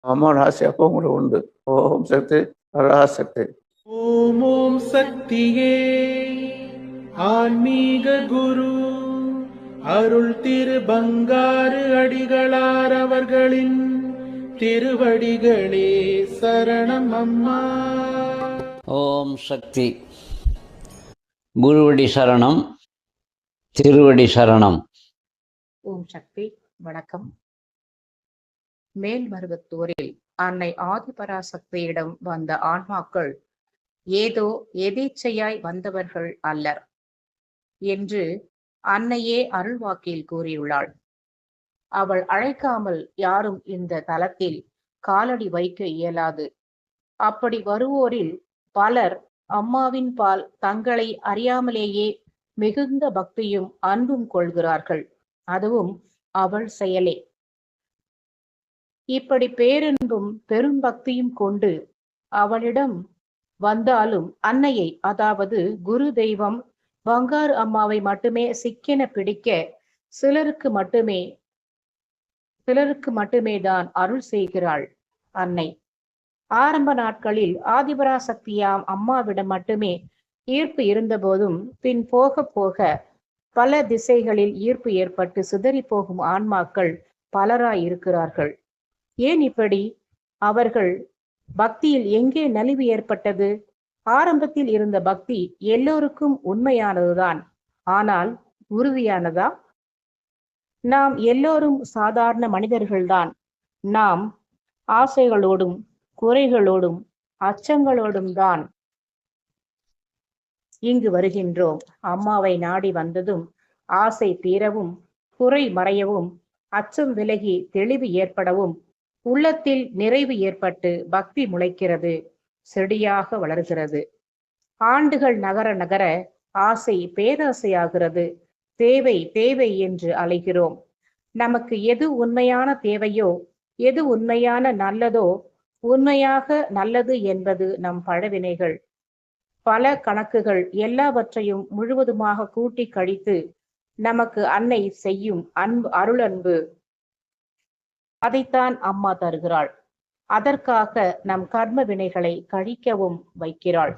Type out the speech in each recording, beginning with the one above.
அம்மா ராசி அப்போ உங்களுக்கு உண்டு. ஓம் சக்தி பராசக்தி. ஓம் ஓம் சக்தியே ஆன்மீக குரு அருள் திரு பங்காரு அடிகளார் அவர்களின் திருவடிகளே சரணம் அம்மா. ஓம் சக்தி. குருவடி சரணம் திருவடி சரணம். ஓம் சக்தி வணக்கம். மேல்மருவத்தூரில் அன்னை ஆதிபராசக்தியிடம் வந்த ஆன்மாக்கள் ஏதோ எதேச்சையாய் வந்தவர்கள் அல்லர் என்று அன்னையே அருள்வாக்கில் கூறியுள்ளாள். அவள் அழைக்காமல் யாரும் இந்த தலத்தில் காலடி வைக்க இயலாது. அப்படி வருவோரில் பலர் அம்மாவின் பால் தங்களை அறியாமலேயே மிகுந்த பக்தியும் அன்பும் கொள்கிறார்கள். அதுவும் அவள் செயலே. இப்படி பேரன்பும் பெரும் பக்தியும் கொண்டு அவளிடம் வந்தாலும் அன்னையை அதாவது குரு தெய்வம் பங்காரு அம்மாவை மட்டுமே சிக்கென பிடிக்க சிலருக்கு மட்டுமே சிலருக்கு மட்டுமே தான் அருள் செய்கிறாள் அன்னை. ஆரம்ப நாட்களில் ஆதிபராசக்தியாம் அம்மாவிடம் மட்டுமே ஈர்ப்பு இருந்தபோதும் பின் போக போக பல திசைகளில் ஈர்ப்பு ஏற்பட்டு சிதறி போகும் ஆன்மாக்கள் பலராய் இருக்கிறார்கள் ஏன் இப்படி? அவர்கள் பக்தியில் எங்கே நலிவு ஏற்பட்டது? ஆரம்பத்தில் இருந்த பக்தி எல்லோருக்கும் உண்மையானதுதான். ஆனால் உறுதியானதா? நாம் எல்லோரும் சாதாரண மனிதர்கள்தான். நாம் ஆசைகளோடும் குறைகளோடும் அச்சங்களோடும் தான் இங்கு வருகின்றோம். அம்மாவை நாடி வந்ததும் ஆசை தீரவும் குறை மறையவும் அச்சம் விலகி தெளிவு ஏற்படவும் உள்ளத்தில் நிறைவு ஏற்பட்டு பக்தி முளைக்கிறது செடியாக வளர்கிறது. ஆண்டுகள் நகர நகர ஆசை பேராசையாகிறது. தேவை தேவை என்று அலைகிறோம். நமக்கு எது உண்மையான தேவையோ எது உண்மையான நல்லதோ உண்மையாக நல்லது என்பது நம் பழவினைகள். பல கணக்குகள் எல்லாவற்றையும் முழுவதுமாக கூட்டி கழித்து நமக்கு அன்னை செய்யும் அன்பு அருளன்பு அதைத்தான் அம்மா தருகிறாள். அதற்காக நம் கர்ம வினைகளை கழிக்கவும் வைக்கிறாள்.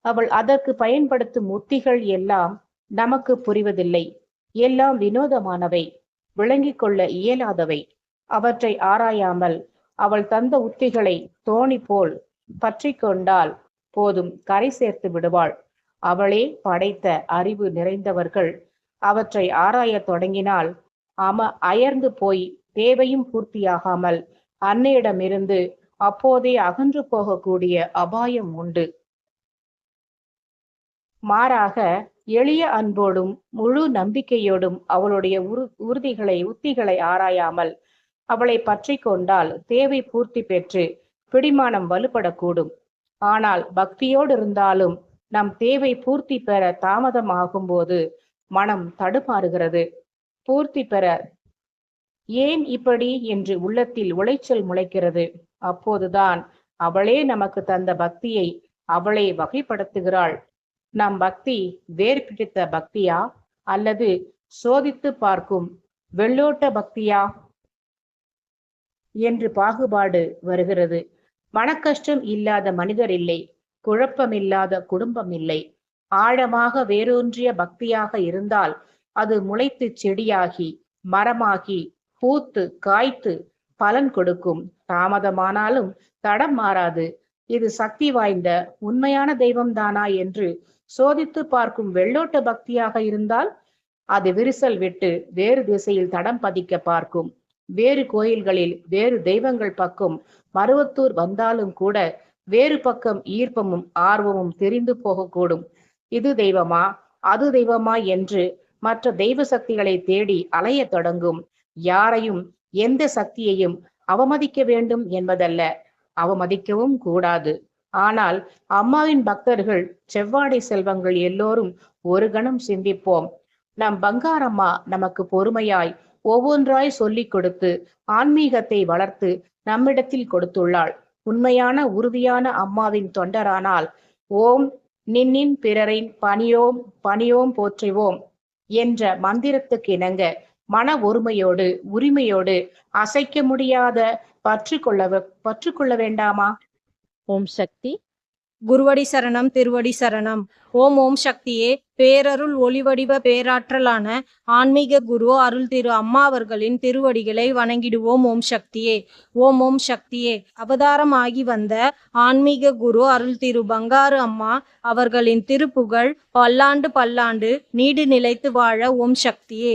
அவள் அதற்கு பயன்படுத்தும் உத்திகள் எல்லாம் நமக்கு புரிவதில்லை. எல்லாம் வினோதமானவை விளங்கிக் கொள்ள இயலாதவை. அவற்றை ஆராயாமல் அவள் தந்த உத்திகளை தோணி போல் பற்றி கொண்டால் போதும் கரை சேர்த்து விடுவாள். அவளே படைத்த அறிவு நிறைந்தவர்கள் அவற்றை ஆராயத் தொடங்கினால் அம அயர்ந்து போய் தேவையும் பூர்த்தியாகாமல் அன்னையிடமிருந்து அப்போதே அகன்று போகக்கூடிய அபாயம் உண்டு. மாறாக எளிய அன்போடும் முழு நம்பிக்கையோடும் அவளுடைய உரு உறுதிகளை உத்திகளை ஆராயாமல் அவளை பற்றி கொண்டால் தேவை பூர்த்தி பெற்று பிடிமானம் வலுப்படக்கூடும். ஆனால் பக்தியோடு இருந்தாலும் நம் தேவை பூர்த்தி பெற தாமதம் ஆகும்போது மனம் தடுமாறுகிறது. பூர்த்தி பெற ஏன் இப்படி என்று உள்ளத்தில் உளைச்சல் முளைக்கிறது. அப்போதுதான் அவளே நமக்கு தந்த பக்தியை அவளே வகைப்படுத்துகிறாள். நம் பக்தி வேர் பிடித்த பக்தியா? அல்லது சோதித்து பார்க்கும் வெள்ளோட்ட பக்தியா? என்று பாகுபாடு வருகிறது. மனக்கஷ்டம் இல்லாத மனிதர் இல்லை. குழப்பமில்லாத குடும்பம் இல்லை. ஆழமாக வேரூன்றிய பக்தியாக இருந்தால் அது முளைத்து செடியாகி மரமாகி பூத்து காய்த்து பலன் கொடுக்கும். தாமதமானாலும் தடம் மாறாது. இது சக்தி வாய்ந்த உண்மையான தெய்வம் தானா என்று சோதித்து பார்க்கும் வெள்ளோட்ட பக்தியாக இருந்தால் அது விரிசல் விட்டு வேறு திசையில் தடம் பதிக்க பார்க்கும். வேறு கோயில்களில் வேறு தெய்வங்கள் பக்கம் மருவத்தூர் வந்தாலும் கூட வேறு பக்கம் ஈர்ப்பமும் ஆர்வமும் தெரிந்து போகக்கூடும். இது தெய்வமா? அது தெய்வமா? என்று மற்ற தெய்வ சக்திகளை தேடி அலையத் தொடங்கும். யாரையும் எந்த சக்தியையும் அவமதிக்க வேண்டும் என்பதல்ல. அவமதிக்கவும் கூடாது. ஆனால் அம்மாவின் பக்தர்கள் செவ்வாடை செல்வங்கள் எல்லோரும் ஒரு கணம் சிந்திப்போம். நம் பங்காரம்மா நமக்கு பொறுமையாய் ஒவ்வொன்றாய் சொல்லிக் கொடுத்து ஆன்மீகத்தை வளர்த்து நம்மிடத்தில் கொடுத்துள்ளாள். உண்மையான உறுதியான அம்மாவின் தொண்டரானால் ஓம் நின்னின் பிறரின் பணியோம் பணியோம் போற்றுவோம் என்ற மந்திரத்துக்கு இணங்க மன ஒருமையோடு உரிமையோடு அசைக்க முடியாத பற்று கொள்ள பற்று கொள்ள வேண்டாமா? ஓம் சக்தி. குருவடி சரணம் திருவடி சரணம். ஓம் ஓம் சக்தியே பேரருள் ஒளிவடிவ பேராற்றலான ஆன்மீக குரு அருள் திரு அம்மா அவர்களின் திருவடிகளை வணங்கிடுவோம் ஓம் சக்தியே. ஓம் ஓம் சக்தியே. அவதாரமாகி வந்த ஆன்மீக குரு அருள் திரு பங்காரு அம்மா அவர்களின் திருப்புகழ் பல்லாண்டு பல்லாண்டு நீடு நிலைத்து வாழ ஓம் சக்தியே.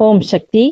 ஓம் சக்தி